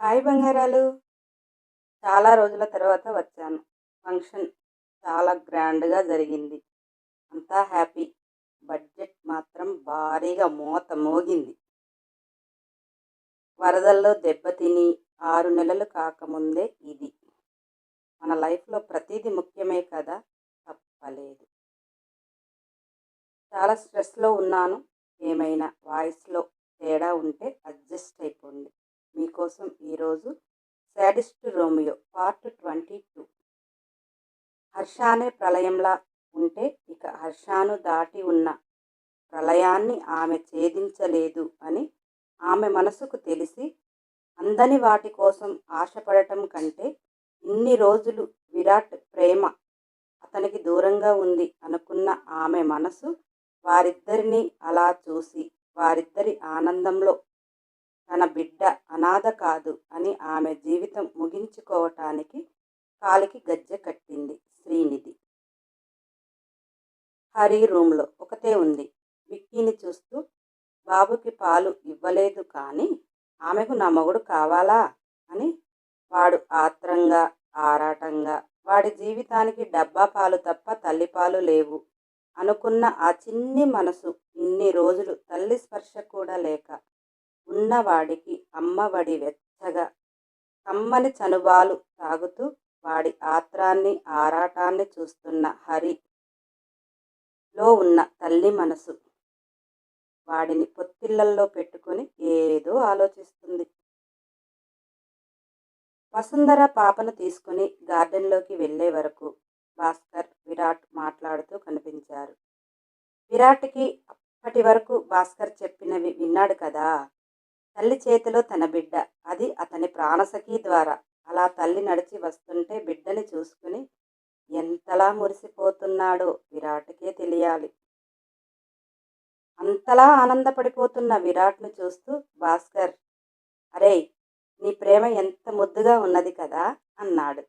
Hi బంగారాలు. చాలా రోజుల తర్వాత వచ్చాను. ఫంక్షన్ చాలా గ్రాండ్గా జరిగింది. అంతా హ్యాపీ. బడ్జెట్ మాత్రం భారీగా మోత మోగింది. వరదల్లో దెబ్బతిని ఆరు నెలలు కాకముందే ఇది. మన లైఫ్లో ప్రతిదీ ముఖ్యమే కదా? తప్పలేదు. చాలా స్ట్రెస్లో ఉన్నాను. ఏమైనా వాయిస్లో తేడా ఉంటే అడ్జస్ట్ అయిపోండి. మీకోసం ఈరోజు sadist Romeo part twenty two. హర్షానే ప్రళయంలా ఉంటే ఇక హర్షాను దాటి ఉన్న ప్రళయాన్ని ఆమె ఛేదించలేదు అని ఆమె మనసుకు తెలిసి అందని వాటి కోసం ఆశపడటం కంటే ఇన్ని రోజులు విరాట్ ప్రేమ అతనికి దూరంగా ఉంది అనుకున్న ఆమె మనసు వారిద్దరినీ అలా చూసి వారిద్దరి ఆనందంలో తన బిడ్డ అనాథ కాదు అని ఆమె జీవితం ముగించుకోవటానికి కాలికి గజ్జె కట్టింది శ్రీనిధి. హరి రూమ్లో ఒకతే ఉంది. విక్కీని చూస్తూ బాబుకి పాలు ఇవ్వలేదు కానీ ఆమెకు నా మగుడు కావాలా? అని వాడు ఆత్రంగా ఆరాటంగా వాడి జీవితానికి డబ్బా పాలు తప్ప తల్లిపాలు లేవు అనుకున్న ఆ చిన్ని మనసు ఇన్ని రోజులు తల్లి స్పర్శ కూడా లేక ఉన్నవాడికి అమ్మవడి వెచ్చగా కమ్మని చనుబాలు తాగుతూ వాడి ఆత్రాన్ని ఆరాటాన్ని చూస్తున్న హరిలో ఉన్న తల్లి మనసు వాడిని పొత్తిళ్ళల్లో పెట్టుకొని ఏదో ఆలోచిస్తుంది. వసుంధర పాపను తీసుకుని గార్డెన్లోకి వెళ్ళే వరకు భాస్కర్ విరాట్ మాట్లాడుతూ కనిపించారు. విరాట్కి అప్పటి వరకు భాస్కర్ చెప్పినవి విన్నాడు కదా! తల్లి చేతిలో తన బిడ్డ. అది అతని ప్రాణసఖి ద్వారా. అలా తల్లి నడిచి వస్తుంటే బిడ్డని చూసుకుని ఎంతలా మురిసిపోతున్నాడో విరాట్కే తెలియాలి. అంతలా ఆనందపడిపోతున్న విరాట్ను చూస్తూ భాస్కర్ అరే నీ ప్రేమ ఎంత ముద్దుగా ఉన్నది కదా అన్నాడు.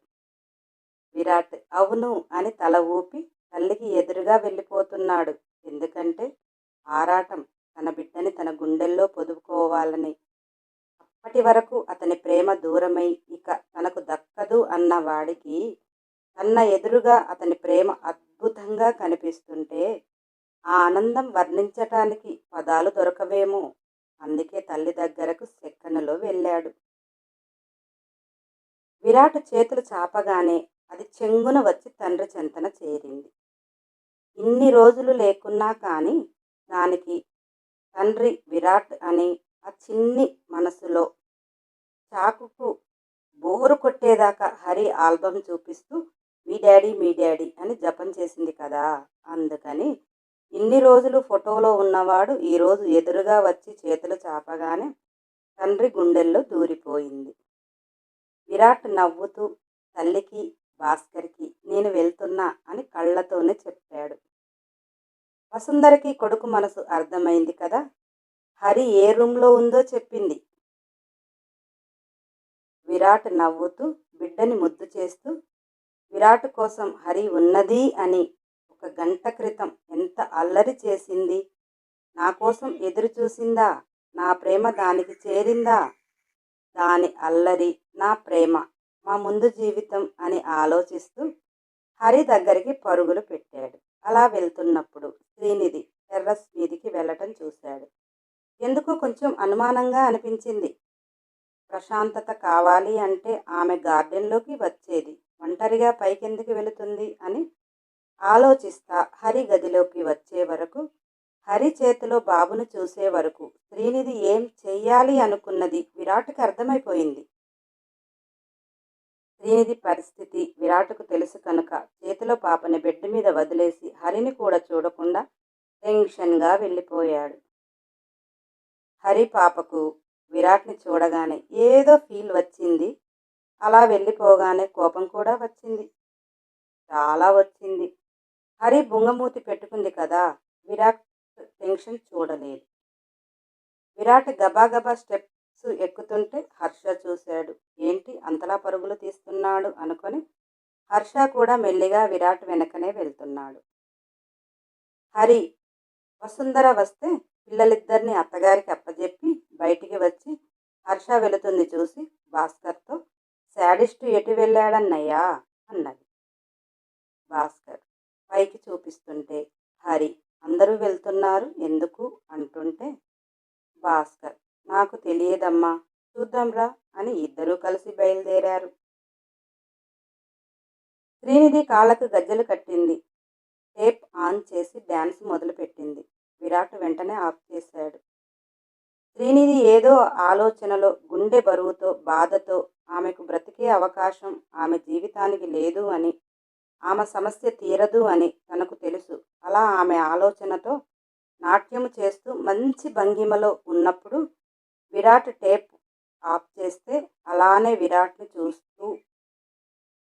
విరాట్ అవును అని తల ఊపి తల్లికి ఎదురుగా వెళ్ళిపోతున్నాడు. ఎందుకంటే ఆరాటం. తన బిడ్డని తన గుండెల్లో పొదుపుకోవాలని. అప్పటి వరకు అతని ప్రేమ దూరమై ఇక తనకు దక్కదు అన్న వాడికి తన ఎదురుగా అతని ప్రేమ అద్భుతంగా కనిపిస్తుంటే ఆ ఆనందం వర్ణించటానికి పదాలు దొరకవేమో. అందుకే తల్లి దగ్గరకు సెక్కనులో వెళ్ళాడు. విరాట్ చేతులు చాపగానే అది చెంగున వచ్చి తండ్రి చెంతన చేరింది. ఇన్ని రోజులు లేకున్నా కానీ దానికి తండ్రి విరాట్ అని ఆ చిన్ని మనసులో చాకుకు బోరు కొట్టేదాకా హరి ఆల్బమ్ చూపిస్తూ మీ డాడీ మీ డాడీ అని జపం చేసింది కదా. అందుకని ఇన్ని రోజులు ఫోటోలో ఉన్నవాడు ఈరోజు ఎదురుగా వచ్చి చేతులు చాపగానే తండ్రి గుండెల్లో దూరిపోయింది. విరాట్ నవ్వుతూ తల్లికి భాస్కర్కి నేను వెళ్తున్నా అని కళ్ళతోనే చెప్పాడు. వసుంధరకి కొడుకు మనసు అర్థమైంది కదా? హరి ఏ రూమ్లో ఉందో చెప్పింది. విరాట్ నవ్వుతూ బిడ్డని ముద్దు చేస్తూ విరాట్ కోసం హరి ఉన్నది అని ఒక గంట క్రితం ఎంత అల్లరి చేసింది? నా కోసం ఎదురు చూసిందా? నా ప్రేమ దానికి చేరిందా? దాని అల్లరి నా ప్రేమ మా ముందు జీవితం అని ఆలోచిస్తూ హరి దగ్గరికి పరుగులు పెట్టాడు. అలా వెళ్తున్నప్పుడు శ్రీనిధి టెర్రస్ మీదికి వెళ్ళటం చూశాడు. ఎందుకో కొంచెం అనుమానంగా అనిపించింది. ప్రశాంతత కావాలి అంటే ఆమె గార్డెన్లోకి వచ్చేది. ఒంటరిగా పైకెందుకు వెళుతుంది అని ఆలోచిస్తా హరి గదిలోకి వచ్చే వరకు హరి చేతిలో బాబును చూసే వరకు శ్రీనిధి ఏం చెయ్యాలి అనుకున్నది విరాట్కి అర్థమైపోయింది. శ్రీనిధి పరిస్థితి? విరాట్కు తెలుసు కనుక చేతిలో పాపని బెడ్ మీద వదిలేసి హరిని కూడా చూడకుండా టెన్షన్గా వెళ్ళిపోయాడు. హరి పాపకు విరాట్ని చూడగానే ఏదో ఫీల్ వచ్చింది. అలా వెళ్ళిపోగానే కోపం కూడా వచ్చింది. చాలా వచ్చింది. హరి బుంగమూతి పెట్టుకుంది కదా విరాట్ టెన్షన్ చూడలేదు. విరాట్ గబాగబా స్టెప్ స్టెప్స్ ఎక్కుతుంటే హర్ష చూశాడు. ఏంటి అంతలా పరుగులు తీస్తున్నాడు అనుకొని హర్ష కూడా మెల్లిగా విరాట్ వెనకనే వెళ్తున్నాడు. హరి వసుంధర వస్తే పిల్లలిద్దరిని అత్తగారికి అప్పజెప్పి బయటికి వచ్చి హర్ష వెళుతుంది చూసి భాస్కర్తో శాడిస్టు ఎటు వెళ్ళాడన్నయ్యా? అన్నది. భాస్కర్ పైకి చూపిస్తుంటే హరి అందరూ వెళ్తున్నారు ఎందుకు? అంటుంటే భాస్కర్ నాకు తెలియదమ్మా. చూద్దాంరా అని ఇద్దరూ కలిసి బయలుదేరారు. శ్రీనిధి కాళ్ళకు గజ్జలు కట్టింది. టేప్ ఆన్ చేసి డ్యాన్స్ మొదలుపెట్టింది. విరాట్ వెంటనే ఆఫ్ చేశాడు. శ్రీనిధి ఏదో ఆలోచనలో గుండె బరువుతో బాధతో ఆమెకు బ్రతికే అవకాశం ఆమె జీవితానికి లేదు అని ఆమె సమస్య తీరదు అని తనకు తెలుసు. అలా ఆమె ఆలోచనతో నాట్యము చేస్తూ మంచి భంగిమలో ఉన్నప్పుడు విరాట్ టేప్ ఆఫ్ చేస్తే అలానే విరాట్ని చూస్తూ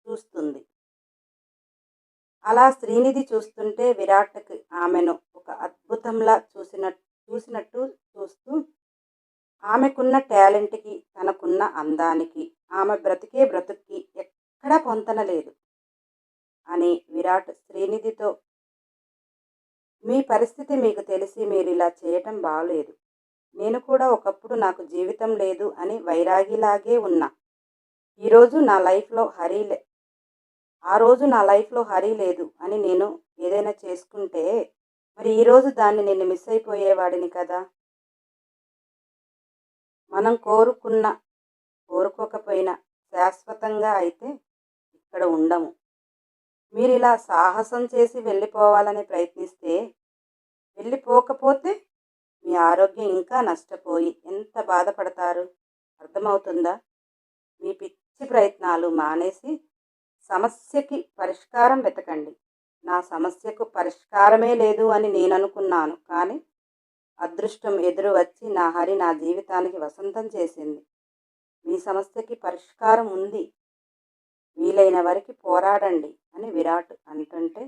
చూస్తుంది. అలా శ్రీనిధి చూస్తుంటే విరాట్కి ఆమెను ఒక అద్భుతంలా చూసిన చూసినట్టు చూస్తూ ఆమెకున్న టాలెంట్కి తనకున్న అందానికి ఆమె బ్రతికే బ్రతుక్కి ఎక్కడా పొంతనలేదు అని విరాట్ శ్రీనిధితో మీ పరిస్థితి మీకు తెలిసి మీరు ఇలా చేయటం బాగలేదు నేను కూడా ఒకప్పుడు నాకు జీవితం లేదు అని వైరాగిలాగే ఉన్నా. ఈరోజు నా లైఫ్లో హరి లే ఆ రోజు నా లైఫ్లో హరి లేదు అని నేను ఏదైనా చేసుకుంటే మరి ఈరోజు దాన్ని నేను మిస్ అయిపోయేవాడిని కదా? మనం కోరుకున్న కోరుకోకపోయినా శాశ్వతంగా అయితే ఇక్కడ ఉండము. మీరు ఇలా సాహసం చేసి వెళ్ళిపోవాలని ప్రయత్నిస్తే వెళ్ళిపోకపోతే మీ ఆరోగ్యం ఇంకా నష్టపోయి ఎంత బాధపడతారు? అర్థమవుతుందా? మీ పిచ్చి ప్రయత్నాలు మానేసి సమస్యకి పరిష్కారం వెతకండి. నా సమస్యకు పరిష్కారమే లేదు అని నేను అనుకున్నాను కానీ అదృష్టం ఎదురు వచ్చి నా హరి నా జీవితానికి వసంతం చేసింది. మీ సమస్యకి పరిష్కారం ఉంది. వీలైన వరకు పోరాడండి అని విరాట్ అంటుంటే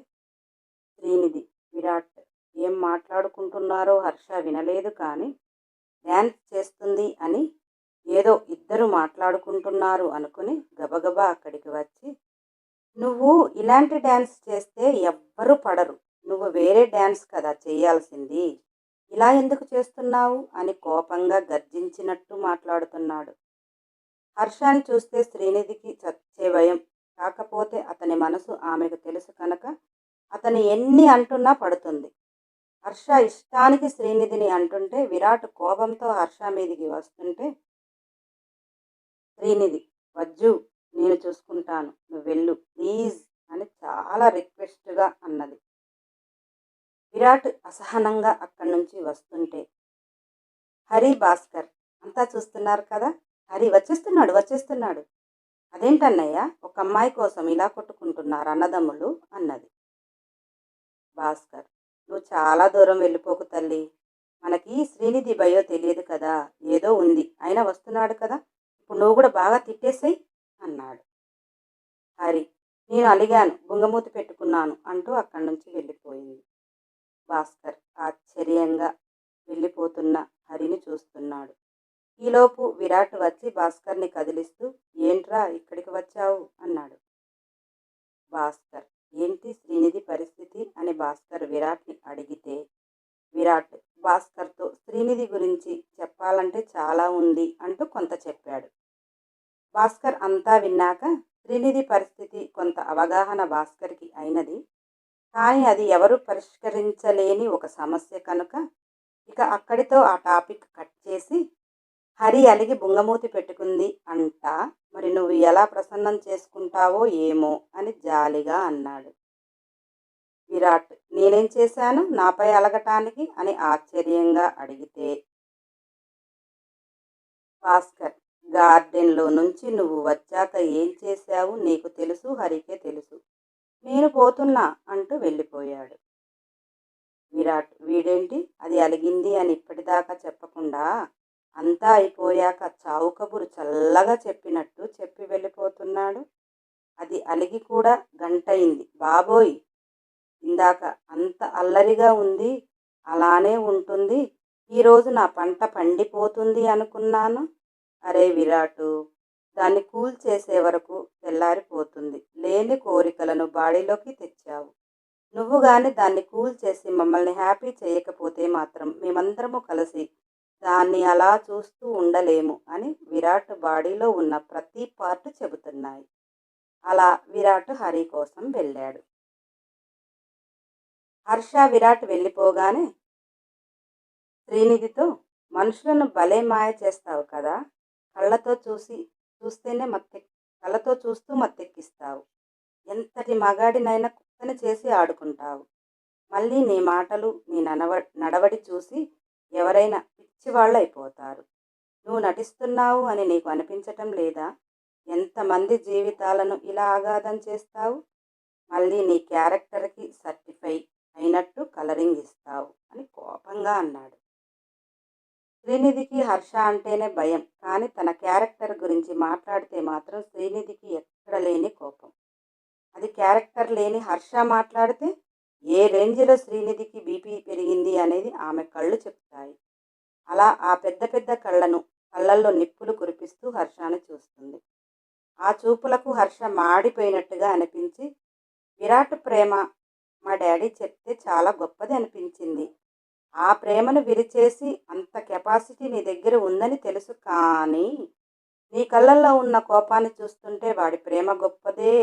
శ్రీనిధి విరాట్ ఏం మాట్లాడుకుంటున్నారో హర్ష వినలేదు కానీ డ్యాన్స్ చేస్తుంది అని ఏదో ఇద్దరు మాట్లాడుకుంటున్నారు అనుకుని గబగబా అక్కడికి వచ్చి నువ్వు ఇలాంటి డ్యాన్స్ చేస్తే ఎవ్వరు పడరు. నువ్వు వేరే డ్యాన్స్ కదా చేయాల్సింది. ఇలా ఎందుకు చేస్తున్నావు? అని కోపంగా గర్జించినట్టు మాట్లాడుతున్నాడు. హర్షాన్ని చూస్తే శ్రీనిధికి చచ్చే భయం. కాకపోతే అతని మనసు ఆమెకు తెలుసు కనుక అతను ఎన్ని అంటున్నా పడుతుంది. హర్ష ఇష్టానికి శ్రీనిధిని అంటుంటే విరాట్ కోపంతో హర్ష మీదికి వస్తుంటే శ్రీనిధి వజ్జు నేను చూసుకుంటాను. నువ్వు వెళ్ళు ప్లీజ్ అని చాలా రిక్వెస్ట్గా అన్నది. విరాట్ అసహనంగా అక్కడి నుంచి వస్తుంటే హరి భాస్కర్ అంతా చూస్తున్నారు కదా? హరి వచ్చేస్తున్నాడు వచ్చేస్తున్నాడు. అదేంటన్నయ్య ఒక అమ్మాయి కోసం ఇలా కొట్టుకుంటున్నారు అన్నదమ్ములు అన్నది. భాస్కర్ నువ్వు చాలా దూరం వెళ్ళిపోకు తల్లి. మనకి శ్రీనిధి భయో తెలియదు కదా. ఏదో ఉంది. అయినా వస్తున్నాడు కదా. ఇప్పుడు నువ్వు కూడా బాగా తిట్టేసాయి అన్నాడు. హరి నేను అలిగాను. బుంగమూతి పెట్టుకున్నాను అంటూ అక్కడి నుంచి వెళ్ళిపోయింది. భాస్కర్ ఆశ్చర్యంగా వెళ్ళిపోతున్న హరిని చూస్తున్నాడు. ఈలోపు విరాట్ వచ్చి భాస్కర్ని కదిలిస్తూ ఏంట్రా ఇక్కడికి వచ్చావు? అన్నాడు భాస్కర్. ఏంటి శ్రీనిధి పరిస్థితి? అని భాస్కర్ విరాట్ని అడిగితే విరాట్ భాస్కర్తో శ్రీనిధి గురించి చెప్పాలంటే చాలా ఉంది అంటూ కొంత చెప్పాడు. భాస్కర్ అంతా విన్నాక శ్రీనిధి పరిస్థితి కొంత అవగాహన భాస్కర్కి అయినది. కానీ అది ఎవరు పరిష్కరించలేని ఒక సమస్య కనుక ఇక అక్కడితో ఆ టాపిక్ కట్ చేసి హరి అలిగి బుంగమూతి పెట్టుకుంది అంట మరి నువ్వు ఎలా ప్రసన్నం చేసుకుంటావో ఏమో అని జాలిగా అన్నాడు. విరాట్ నేనేం చేశాను? నాపై అలగటానికి? అని ఆశ్చర్యంగా అడిగితే భాస్కర్ గార్డెన్లో నుంచి నువ్వు వచ్చాక ఏం చేశావు? నీకు తెలుసు హరికే తెలుసు. నేను పోతున్నా అంటూ వెళ్ళిపోయాడు. విరాట్ వీడేంటి? అది అలిగింది అని ఇప్పటిదాకా చెప్పకుండా అంతా అయిపోయాక చావు కబురు చల్లగా చెప్పినట్టు చెప్పి వెళ్ళిపోతున్నాడు. అది అలిగి కూడా గంటయింది. బాబోయ్! ఇందాక అంత అల్లరిగా ఉంది. అలానే ఉంటుంది. ఈరోజు నా పంట పండిపోతుంది అనుకున్నాను. అరే విరాటు! దాన్ని కూల్ చేసే వరకు తెల్లారిపోతుంది. లేని కోరికలను బాడీలోకి తెచ్చావు. నువ్వు కానీ దాన్ని కూల్ చేసి మమ్మల్ని హ్యాపీ చేయకపోతే మాత్రం మేమందరము కలిసి దాన్ని అలా చూస్తూ ఉండలేము అని విరాట్ బాడీలో ఉన్న ప్రతి పార్ట్ చెబుతున్నాయి. అలా విరాట్ హరి కోసం వెళ్ళాడు. హర్ష విరాట్ వెళ్ళిపోగానే శ్రీనిధితో మనుషులను భలే మాయ చేస్తావు కదా కళ్ళతో చూసి చూస్తేనే మత్తె కళ్ళతో చూస్తూ మత్తెక్కిస్తావు. ఎంతటి మగాడినైనా కుక్కని చేసి ఆడుకుంటావు. మళ్ళీ నీ మాటలు నీ నడవ నడవడి చూసి ఎవరైనా పిచ్చివాళ్ళు అయిపోతారు నువ్వు నటిస్తున్నావు అని నీకు అనిపించటం లేదా? ఎంతమంది జీవితాలను ఇలా ఆఘాతం చేస్తావు? మళ్ళీ నీ క్యారెక్టర్కి సర్టిఫై అయినట్టు కలరింగ్ ఇస్తావు అని కోపంగా అన్నాడు. శ్రీనిధికి హర్ష అంటేనే భయం కానీ తన క్యారెక్టర్ గురించి మాట్లాడితే మాత్రం శ్రీనిధికి ఎక్కడ లేని కోపం. అది క్యారెక్టర్ లేని హర్ష మాట్లాడితే ఏ రేంజ్లో శ్రీనిధికి బీపీ పెరిగింది అనేది ఆమె కళ్ళు చెప్తాయి. అలా ఆ పెద్ద పెద్ద కళ్ళను కళ్ళల్లో నిప్పులు కురిపిస్తూ హర్షాన్ని చూస్తుంది. ఆ చూపులకు హర్ష మాడిపోయినట్టుగా అనిపించి విరాట్ ప్రేమ మా డాడీ చెప్తే చాలా గొప్పది అనిపించింది. ఆ ప్రేమను విరిచేసి అంత కెపాసిటీ నీ దగ్గర ఉందని తెలుసు కానీ నీ కళ్ళల్లో ఉన్న కోపాన్ని చూస్తుంటే వాడి ప్రేమ గొప్పదే.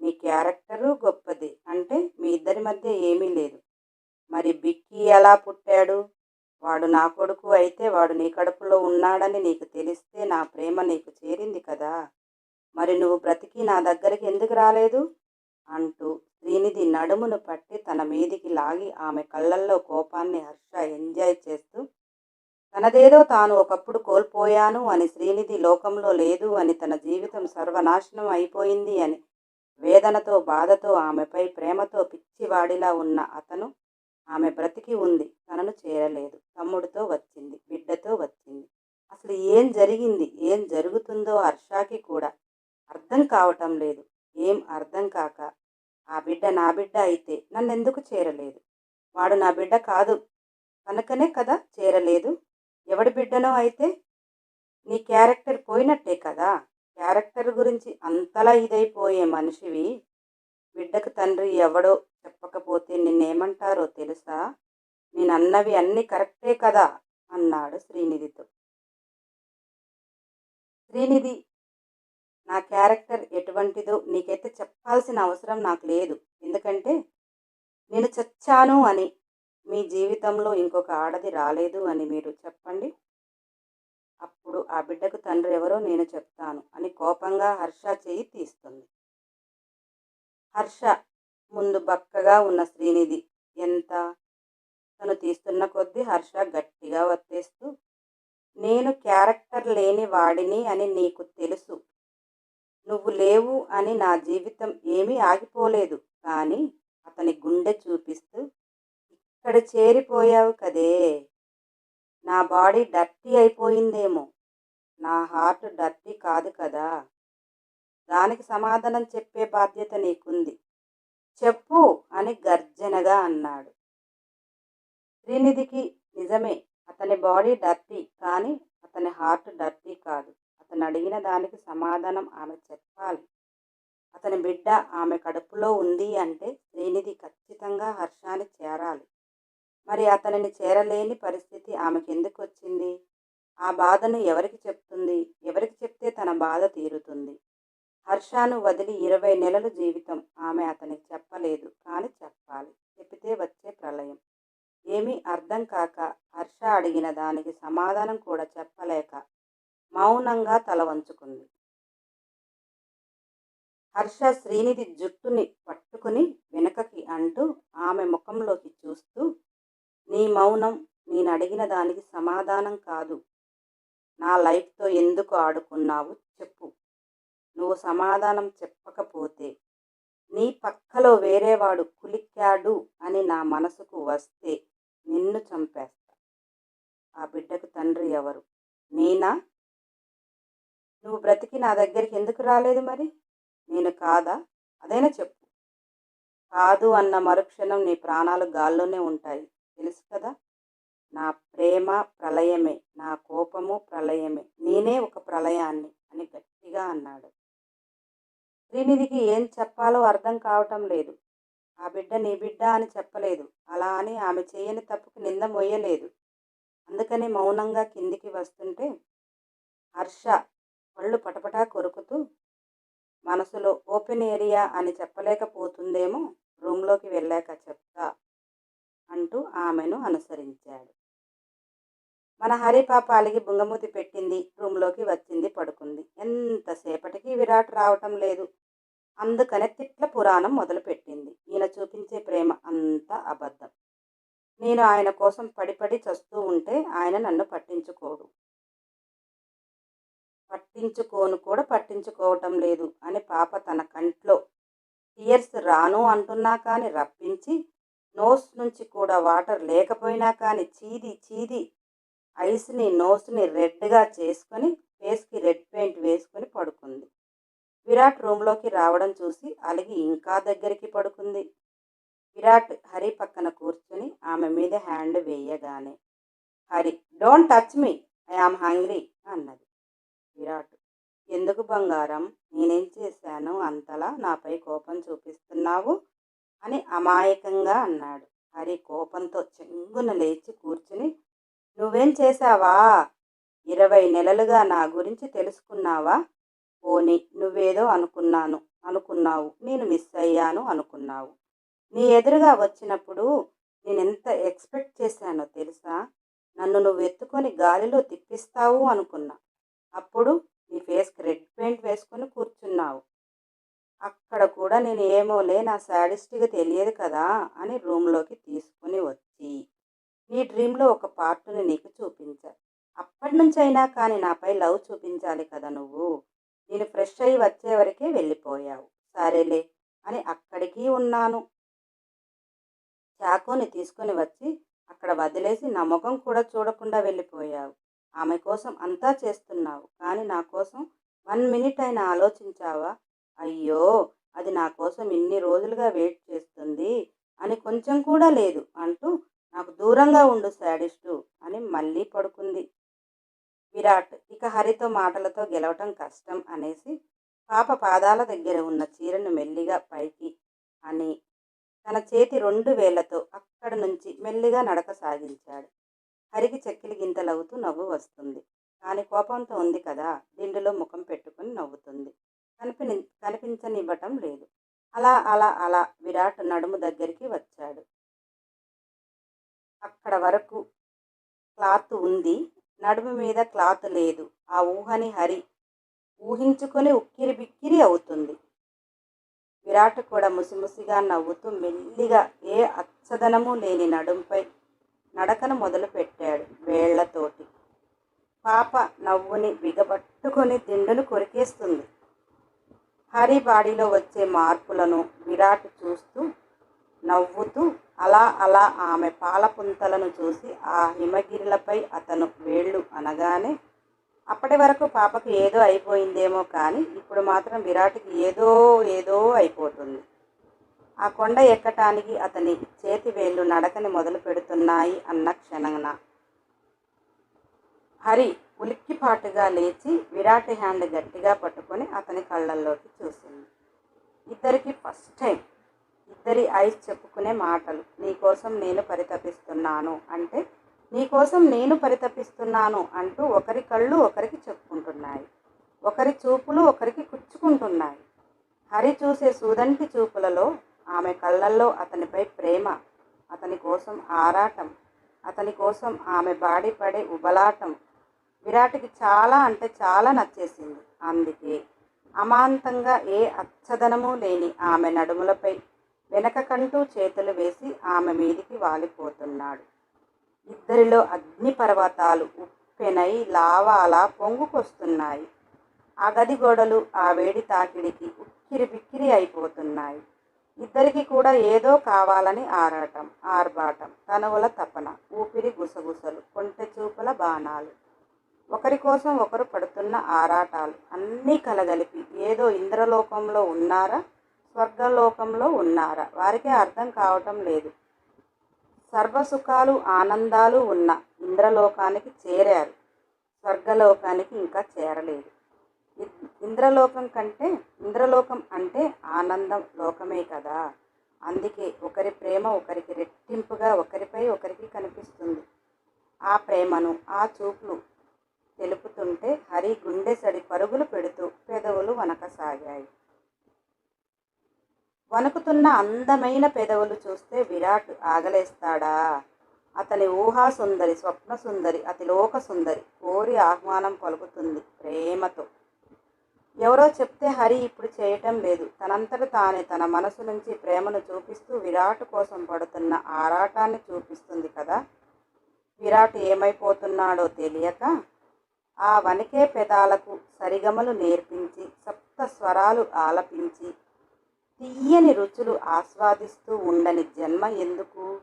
నీ క్యారెక్టరు గొప్పది. అంటే మీ ఇద్దరి మధ్య ఏమీ లేదు. మరి బిక్కీ ఎలా పుట్టాడు? వాడు నా కొడుకు అయితే వాడు నీ కడుపులో ఉన్నాడని నీకు తెలిస్తే నా ప్రేమ నీకు చేరింది కదా. మరి నువ్వు బ్రతికి నా దగ్గరికి ఎందుకు రాలేదు? అంటూ శ్రీనిధి నడుమును పట్టి తన మీదికి లాగి ఆమె కళ్ళల్లో కోపాన్ని హర్ష ఎంజాయ్ చేస్తూ తనదేదో తాను ఒకప్పుడు కోల్పోయాను అని శ్రీనిధి లోకంలో లేదు అని తన జీవితం సర్వనాశనం అయిపోయింది అని వేదనతో బాధతో ఆమెపై ప్రేమతో పిచ్చివాడిలా ఉన్న అతను ఆమె బ్రతికి ఉంది. తనను చేరలేదు. తమ్ముడితో వచ్చింది. బిడ్డతో వచ్చింది. అసలు ఏం జరిగింది? ఏం జరుగుతుందో హర్షాకి కూడా అర్థం కావటం లేదు. ఏం అర్థం కాక ఆ బిడ్డ నా బిడ్డ అయితే నన్నెందుకు చేరలేదు? వాడు నా బిడ్డ కాదు. కనుకనే కదా చేరలేదు. ఎవడి బిడ్డనో అయితే నీ క్యారెక్టర్ పోయినట్టే కదా? క్యారెక్టర్ గురించి అంతలా ఇదైపోయే మనిషివి బిడ్డకు తండ్రి ఎవడో చెప్పకపోతే నిన్నేమంటారో తెలుసా? నేనన్నవి అన్నీ కరెక్టే కదా? అన్నాడు శ్రీనిధితో. శ్రీనిధి నా క్యారెక్టర్ ఎటువంటిదో నీకైతే చెప్పాల్సిన అవసరం నాకు లేదు. ఎందుకంటే నేను చచ్చాను అని మీ జీవితంలో ఇంకొక ఆడది రాలేదు అని మీరు చెప్పండి. అప్పుడు ఆ బిడ్డకు తండ్రి ఎవరో నేను చెప్తాను అని కోపంగా హర్ష చేయి తీస్తుంది. హర్ష ముందు బక్కగా ఉన్న శ్రీనిధి ఎంత? తను తీస్తున్న కొద్దీ హర్ష గట్టిగా వత్తేస్తూ నేను క్యారెక్టర్ లేని వాడిని అని నీకు తెలుసు. నువ్వు లేవు అని నా జీవితం ఏమీ ఆగిపోలేదు. కానీ అతని గుండె చూపిస్తూ ఇక్కడ చేరిపోయావు కదే. నా బాడీ డర్టీ అయిపోయిందేమో. నా హార్ట్ డర్టీ కాదు కదా. దానికి సమాధానం చెప్పే బాధ్యత నీకుంది. చెప్పు అని గర్జనగా అన్నాడు. శ్రీనిధికి నిజమే అతని బాడీ డర్టీ కానీ అతని హార్ట్ డర్టీ కాదు. అతను అడిగిన దానికి సమాధానం ఆమె చెప్పాలి. అతని బిడ్డ ఆమె కడుపులో ఉంది అంటే శ్రీనిధి ఖచ్చితంగా హర్షాన్ని చేరాలి. మరి అతనిని చేరలేని పరిస్థితి ఆమెకి ఎందుకు వచ్చింది ఆ బాధను ఎవరికి చెప్తుంది? ఎవరికి చెప్తే తన బాధ తీరుతుంది? హర్షాను వదిలి ఇరవై నెలలు జీవితం ఆమె అతనికి చెప్పలేదు కానీ చెప్పాలి. చెప్తే వచ్చే ప్రళయం. ఏమీ అర్థం కాక హర్ష అడిగిన దానికి సమాధానం కూడా చెప్పలేక మౌనంగా తల వంచుకుంది. హర్ష శ్రీనిధి జుట్టుని పట్టుకుని వెనుకకి అంటూ ఆమె ముఖంలోకి చూస్తూ నీ మౌనం నేను అడిగిన దానికి సమాధానం కాదు. నా లైఫ్తో ఎందుకు ఆడుకున్నావు చెప్పు. నువ్వు సమాధానం చెప్పకపోతే నీ పక్కలో వేరేవాడు కులిక్కాడు అని నా మనసుకు వస్తే నిన్ను చంపేస్తా. ఆ బిడ్డకు తండ్రి ఎవరు? నేనా? నువ్వు బ్రతికి నా దగ్గరికి ఎందుకు రాలేదు మరి? నేను కాదా? అదైనా చెప్పు. కాదు అన్న మరుక్షణం నీ ప్రాణాలు గాల్లోనే ఉంటాయి. తెలుసు కదా? నా ప్రేమ ప్రళయమే నా కోపము ప్రళయమే. నేనే ఒక ప్రళయాన్ని అని గట్టిగా అన్నాడు. శ్రీనిధికి ఏం చెప్పాలో అర్థం కావటం లేదు. ఆ బిడ్డ నీ బిడ్డ అని చెప్పలేదు. అలా అని ఆమె చేయని తప్పుకు నింద మొయ్యలేదు. అందుకని మౌనంగా కిందికి వస్తుంటే హర్ష పళ్ళు పటపటా కొరుకుతూ మనసులో ఓపెన్ ఏరియా అని చెప్పలేకపోతుందేమో రూమ్లోకి వెళ్ళాక చెప్తా. అంటూ ఆమెను అనుసరించాడు. మన హరిపాప అలిగి బుంగమూతి పెట్టింది రూమ్లోకి వచ్చింది పడుకుంది. ఎంతసేపటికి విరాట్ రావటం లేదు. అందుకనే తిట్ల పురాణం మొదలుపెట్టింది. ఈయన చూపించే ప్రేమ అంతా అబద్ధం. నేను ఆయన కోసం పడిపడి చస్తూ ఉంటే ఆయన నన్ను పట్టించుకోడు. పట్టించుకోను కూడా పట్టించుకోవటం లేదు అని పాప తన కంట్లో టీయర్స్ రాను అంటున్నా కానీ రప్పించి నోస్ నుంచి కూడా వాటర్ లేకపోయినా కానీ చీది చీది ఐస్ని నోస్ని రెడ్గా చేసుకొని ఫేస్కి రెడ్ పెయింట్ వేసుకొని పడుకుంది. విరాట్ రూమ్లోకి రావడం చూసి అలిగి ఇంకా దగ్గరికి పడుకుంది. విరాట్ హరి పక్కన కూర్చుని ఆమె మీద హ్యాండ్ వేయగానే Hari don't touch me I am hungry అన్నది. విరాట్ ఎందుకు బంగారం? నేనేం చేశాను? అంతలా నాపై కోపం చూపిస్తున్నావు? అని అమాయకంగా అన్నాడు. హరి కోపంతో చెంగున లేచి కూర్చుని నువ్వేం చేశావా? ఇరవై నెలలుగా నా గురించి తెలుసుకున్నావా? పోనీ నువ్వేదో అనుకున్నాను అనుకున్నావు. నేను మిస్ అయ్యాను అనుకున్నావు. నీ ఎదురుగా వచ్చినప్పుడు నేను ఎంత ఎక్స్పెక్ట్ చేశానో తెలుసా? నన్ను నువ్వు ఎత్తుకొని గాలిలో తిప్పిస్తావు అనుకున్నా. అప్పుడు నీ ఫేస్కి రెడ్ పెయింట్ వేసుకొని కూర్చున్నావు. అక్కడ కూడా నేను ఏమోలే నా శాడిస్ట్గా తెలియదు కదా అని రూమ్లోకి తీసుకుని వచ్చి నీ డ్రీమ్లో ఒక పార్ట్ని నీకు చూపించా. అప్పటి నుంచి అయినా కానీ నాపై లవ్ చూపించాలి కదా నువ్వు. నేను ఫ్రెష్ అయ్యి వచ్చే వరకే వెళ్ళిపోయావు. సరేలే అని అక్కడికి ఉన్నాను. చాకోని తీసుకొని వచ్చి అక్కడ వదిలేసి నా ముఖం కూడా చూడకుండా వెళ్ళిపోయావు. ఆమె కోసం అంతా చేస్తున్నావు. కానీ నా కోసం వన్ మినిట్ అయినా ఆలోచించావా? అయ్యో అది నా కోసం ఇన్ని రోజులుగా వెయిట్ చేస్తుంది అని కొంచెం కూడా లేదు అంటూ నాకు దూరంగా ఉండు శాడిస్టు అని మళ్ళీ పడుకుంది. విరాట్ ఇక హరితో మాటలతో గెలవటం కష్టం అనేసి పాప పాదాల దగ్గర ఉన్న చీరను మెల్లిగా పైకి అని తన చేతి రెండు వేళ్ళతో అక్కడి నుంచి మెల్లిగా నడక సాగించాడు. హరికి చెక్కిలి గింతలవుతూ నవ్వు వస్తుంది. కానీ కోపంతో ఉంది కదా దిండులో ముఖం పెట్టుకుని నవ్వుతుంది. కనిపి కనిపించనివ్వటం లేదు. అలా అలా అలా విరాట్ నడుము దగ్గరికి వచ్చాడు. అక్కడ వరకు క్లాత్ ఉంది. నడుము మీద క్లాత్ లేదు. ఆ ఊహని హరి ఊహించుకొని ఉక్కిరి బిక్కిరి అవుతుంది. విరాట్ కూడా ముసిముసిగా నవ్వుతూ మెల్లిగా ఏ అచ్చదనము లేని నడుంపై నడకను మొదలుపెట్టాడు వేళ్ళతోటి. పాప నవ్వుని బిగబట్టుకొని దిండును కొరికేస్తుంది. హరి బాడీలో వచ్చే మార్పులను విరాట్ చూస్తూ నవ్వుతూ అలా అలా ఆమె పాలపుంతలను చూసి ఆ హిమగిరిలపై అతను వేళ్ళు అనగానే అప్పటి వరకు పాపకు ఏదో అయిపోయిందేమో కానీ ఇప్పుడు మాత్రం విరాట్కి ఏదో ఏదో అయిపోతుంది. ఆ కొండ ఎక్కటానికి అతని చేతి వేళ్ళు నడకని మొదలు పెడుతున్నాయి అన్న క్షణంన. హరి ఉలిక్కిపాటుగా లేచి విరాట్ హ్యాండ్ గట్టిగా పట్టుకొని అతని కళ్ళల్లోకి చూసింది. ఇద్దరికి ఫస్ట్ టైం ఇద్దరి ఐస్ చెప్పుకునే మాటలు నీకోసం నేను పరితపిస్తున్నాను అంటే నీకోసం నేను పరితపిస్తున్నాను అంటూ ఒకరి కళ్ళు ఒకరికి చెప్పుకుంటున్నాయి. ఒకరి చూపులు ఒకరికి కుచ్చుకుంటున్నాయి. హరి చూసే సూదంటి చూపులలో ఆమె కళ్ళల్లో అతనిపై ప్రేమ అతని కోసం ఆరాటం అతని కోసం ఆమె బాడీ పడే ఉబలాటం విరాట్కి చాలా అంటే చాలా నచ్చేసింది అందుకే. అమాంతంగా ఏ అచ్చదనము లేని ఆమె నడుములపై వెనకకంటూ చేతులు వేసి ఆమె మీదికి వాలిపోతున్నాడు. ఇద్దరిలో అగ్ని పర్వతాలు ఉప్పెనై లావాలా పొంగుకొస్తున్నాయి. ఆ గది గోడలు ఆ వేడి తాకిడికి ఉక్కిరి బిక్కిరి అయిపోతున్నాయి. ఇద్దరికి కూడా ఏదో కావాలని ఆరాటం ఆర్భాటం తనువుల తపన ఊపిరి గుసగుసలు కొంటె చూపుల బాణాలు. ఒకరి కోసం ఒకరు పడుతున్న ఆరాటాలు అన్నీ కలగలిపి ఏదో ఇంద్రలోకంలో ఉన్నారా స్వర్గలోకంలో ఉన్నారా? వారికే అర్థం కావటం లేదు. సర్వసుఖాలు ఆనందాలు ఉన్న ఇంద్రలోకానికి చేరారు. స్వర్గలోకానికి ఇంకా చేరలేదు. ఇ- ఇంద్రలోకం కంటే ఇంద్రలోకం అంటే ఆనందం లోకమే కదా. అందుకే ఒకరి ప్రేమ ఒకరికి రెట్టింపుగా ఒకరిపై ఒకరికి కనిపిస్తుంది. ఆ ప్రేమను ఆ చూపులు తెలుపుతుంటే హరి గుండె సడి పరుగులు పెడుతూ పెదవులు వనకసాగాయి వణుకుతున్న అందమైన పెదవులు చూస్తే విరాట్ ఆగలేస్తాడా? అతని ఊహా సుందరి స్వప్న సుందరి అతిలోక సుందరి కోరి ఆహ్వానం పలుకుతుంది ప్రేమతో. ఎవరో చెప్తే హరి ఇప్పుడు చేయటం లేదు. తనంతట తానే తన మనసు నుంచి ప్రేమను చూపిస్తూ విరాట్ కోసం పడుతున్న ఆరాటాన్ని చూపిస్తుంది కదా? విరాట్ ఏమైపోతున్నాడో తెలియక ఆ వణికే పెదాలకు సరిగమలు నేర్పించి సప్త స్వరాలు ఆలపించి తీయని రుచులు ఆస్వాదిస్తూ ఉండని జన్మ ఎందుకు?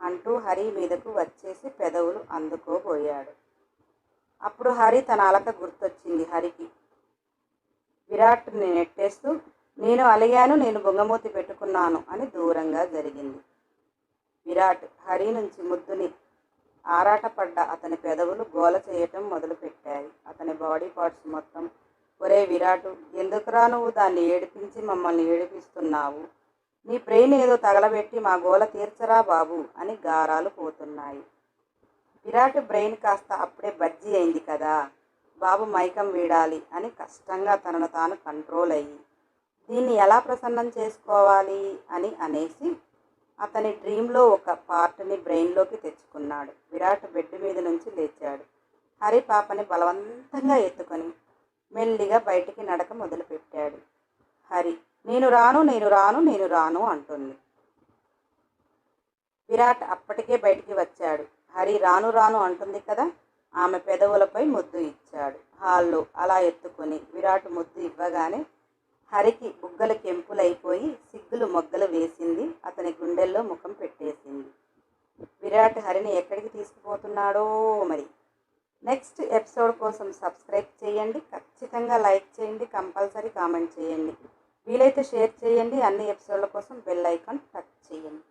అంటూ హరి మీదకు వచ్చేసి పెదవులు అందుకోబోయాడు. అప్పుడు హరి తన అలక గుర్తొచ్చింది హరికి. విరాట్ని నెట్టేస్తూ నేను అలిగాను నేను బొంగమూతి పెట్టుకున్నాను అని దూరంగా జరిగింది. విరాట్ హరి నుంచి ముద్దుని ఆరాటపడ్డ అతని పెదవులు గోల చేయటం మొదలుపెట్టాయి. అతని బాడీ పార్ట్స్ మొత్తం ఒరే విరాటు ఎందుకురా నువ్వు దాన్ని ఏడిపించి మమ్మల్ని ఏడిపిస్తున్నావు? నీ బ్రెయిన్ ఏదో తగలబెట్టి మా గోల తీర్చరా బాబు అని గారాలు పోతున్నాయి. విరాట్ బ్రెయిన్ కాస్త అప్పుడే బజ్జీ అయింది కదా. బాబు మైకం వీడాలి అని కష్టంగా తనను తాను కంట్రోల్ అయ్యి దీన్ని ఎలా ప్రసన్నం చేసుకోవాలి? అని అనేసి అతని డ్రీమ్లో ఒక పార్ట్ని బ్రెయిన్లోకి తెచ్చుకున్నాడు. విరాట్ బెడ్ మీద నుంచి లేచాడు. హరి పాపని బలవంతంగా ఎత్తుకొని మెల్లిగా బయటికి నడక మొదలుపెట్టాడు. హరి నేను రాను నేను రాను నేను రాను అంటుంది. విరాట్ అప్పటికే బయటికి వచ్చాడు. హరి రాను రాను అంటుంది కదా? ఆమె పెదవులపై ముద్దు ఇచ్చాడు. హాల్లో అలా ఎత్తుకొని విరాట్ ముద్దు ఇవ్వగానే హరికి బుగ్గలు కెంపులైపోయి సిగ్గులు మొగ్గలు వేసింది. అతని గుండెల్లో ముఖం పెట్టేసింది. విరాట్ హరిని ఎక్కడికి తీసుకుపోతున్నాడో మరి? నెక్స్ట్ ఎపిసోడ్ కోసం సబ్స్క్రైబ్ చేయండి. ఖచ్చితంగా లైక్ చేయండి. కంపల్సరీ కామెంట్ చేయండి. వీలైతే షేర్ చేయండి. అన్ని ఎపిసోడ్ల కోసం బెల్ ఐకాన్ టచ్ చేయండి.